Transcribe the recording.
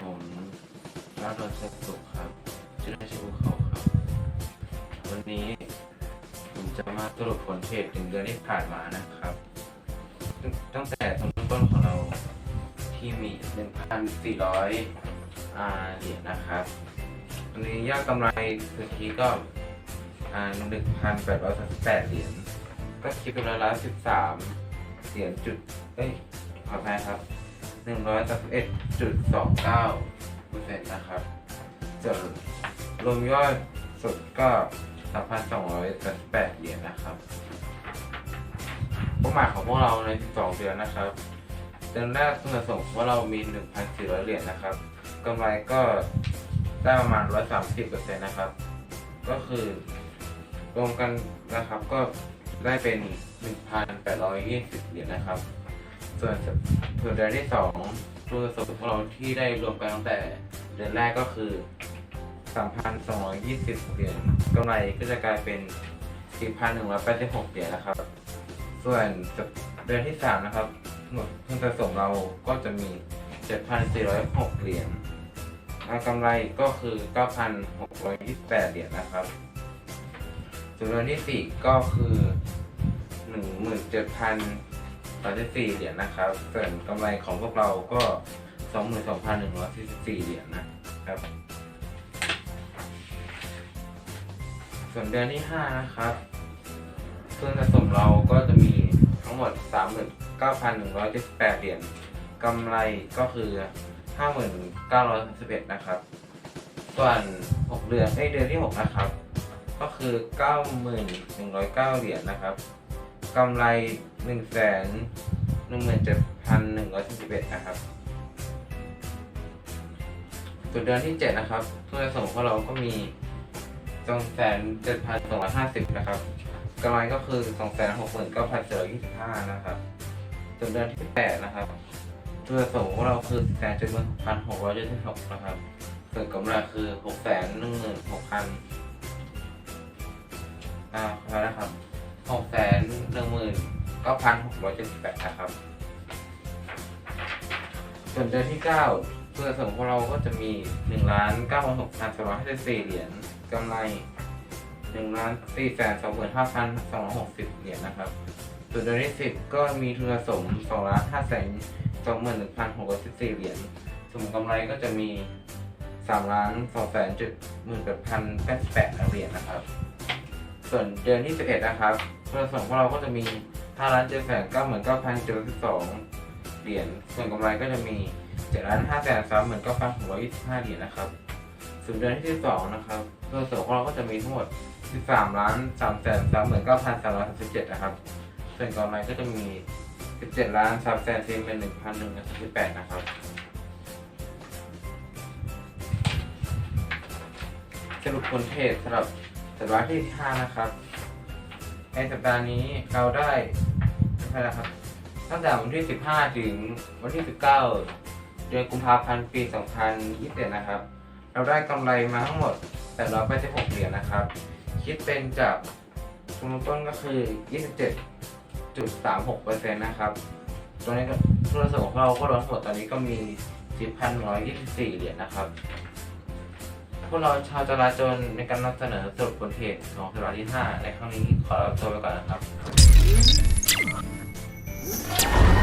ผมราดอนเซสุขครับชื่อเล่นชื่อภูเขาครับ วันนี้ผมจะมาสรุปผลเทรดถึงเดือนที่ผ่านมานะครับ ตั้งตั้งแต่ต้นต้นของเราที่มี 1,400อ่าเหรียญนะครับวันนี้ยอดกำไรสุทธิก็อ่า1,838เหรียญก็คิดเป็นร้อยละ13เหรียญจุดเอ้ยขออภัยครับ หนึ่งร้อยสามสิบเอ็ดจุดสองเก้าเปอร์เซ็นต์นะครับส่วนรวมยอดสุดก็สามพันสองร้อยแปดแปดเหรียญนะครับเป้าหมายของพวกเราใน12เดือนนะครับเดือนแรกคุณสมว่าเรามี1,400เหรียญนะครับกำไรก็ได้ประมาณ130เปอร์เซ็นต์นะครับ ก็คือรวมกันนะครับก็ได้เป็น 1,820 เหรียญนะครับ ส่วนส่วนเดือนที่สองตัวสมของเราที่ได้รวมกันตั้งแต่เดือนแรกก็คือ 3,220 เหรียญกำไรก็จะกลายเป็น 4,186 เหรียญนะครับ ส่วนเดือนที่สามนะครับหมดเงินสะสมเราก็จะมี 7,406 เหรียญกำไรก็คือ 9,628 เหรียญนะครับ ส่วนเดือนที่สี่ก็คือ 17,000 34เหรียญนะครับส่วนกำไรของพวกเราก็ 22,144เหรียญนะครับ ส่วนเดือนที่ 5 นะครับเครื่องสะสมเราก็จะมีทั้งหมด 39,178เหรียญกำไรก็คือ 5,911นะครับ ส่วน 6 เดือนเอ้เดือนที่ 6 นะครับ ก็คือ 91,109เหรียญนะครับกำไร หนึ่งแสนหนึ่งหมื่นเจ็ดพันหนึ่งร้อยสี่สิบเอ็ดนะครับส่วนเดือนที่เจ็ดนะครับทุนสะสมของเราก็มีสองแสนเจ็ดพันสองร้อยห้าสิบนะครับกำไรก็คือสองแสนหกหมื่นเก้าพันเจ็ดร้อยยี่สิบห้านะครับส่วนเดือนที่แปดนะครับทุนสะสมของเราคือแสนเจ็ดหมื่นพันหกร้อยเจ็ดสิบหกนะครับส่วนกำไรคือหกแสนหนึ่งหมื่นหกพันอ่าขอโทษนครับหกแสนหนึ่งหมื่น ก้าพันหกร้อยเจ็ดสิบแปดนะครับ ส่วนเดือนที่เก้าเพื่อสมของเราก็จะมีหนึ่งล้านเก้าพันหกพันสองร้อยห้าสิบสี่เหรียญกำไรหนึ่งล้านสี่แสนสองหมื่นห้าพันสองร้อยหกสิบเหรียญนะครับ ส่วนเดือนที่สิบก็มีทุนสมสองล้านห้าแสนสองหมื่นหนึ่งพันหกร้อยสิบสี่เหรียญสมกำไรก็จะมีสามล้านสองแสนจุดหมื่นแปดพันแปดสิบแปดเหรียญนะครับ ส่วนเดือนที่11นะครับส่วนส่วนของเราก็จะมี ถ้าร้านเจ็ดแสนก็เหมือนเก้าพันเจ็ดสองเหรียญส่วนกำไรก็จะมีเจ็ดล้านห้าแสนสามหมื่นเก้าพันหกร้อยี่สิบห้าเหรียญนะครับส่วนเดือนที่สองนะครับเงินสดของเราก็จะมีทั้งหมดสิบสามล้านสามแสนสามหมื่นเก้าพันสามร้อยสามสิบเจ็ดนะครับส่วนกำไรก็จะมีสิบเจ็ดล้านสามแสนสี่หมื่นหนึ่งพันหนึ่งร้อยสิบแปดนะครับสรุปผลเทรดสำหรับสัปดาห์ที่ห้านะครับ ในสัปดาห์นี้เราได้ ใช่แล้วครับ ตั้งแต่วันที่ 15 ถึงวันที่ 19 เดือนกุมภาพันธ์ปี 2021 นะครับ เราได้กำไรมาทั้งหมด 886 เหรียญนะครับ คิดเป็นจากทุนต้นก็คือ 27.36%นะครับ ตัวนี้ก็ทุนส่วนของเราก็รวมทั้งหมดตอนนี้ก็มี 10,124 เหรียญนะครับพวกเราชาวจราจรในการนำเสนอสรุปผลเทรดของสัปดาห์ที่ 5 ในครั้งนี้ขอตัวไปก่อนนะครับ ジャンプ!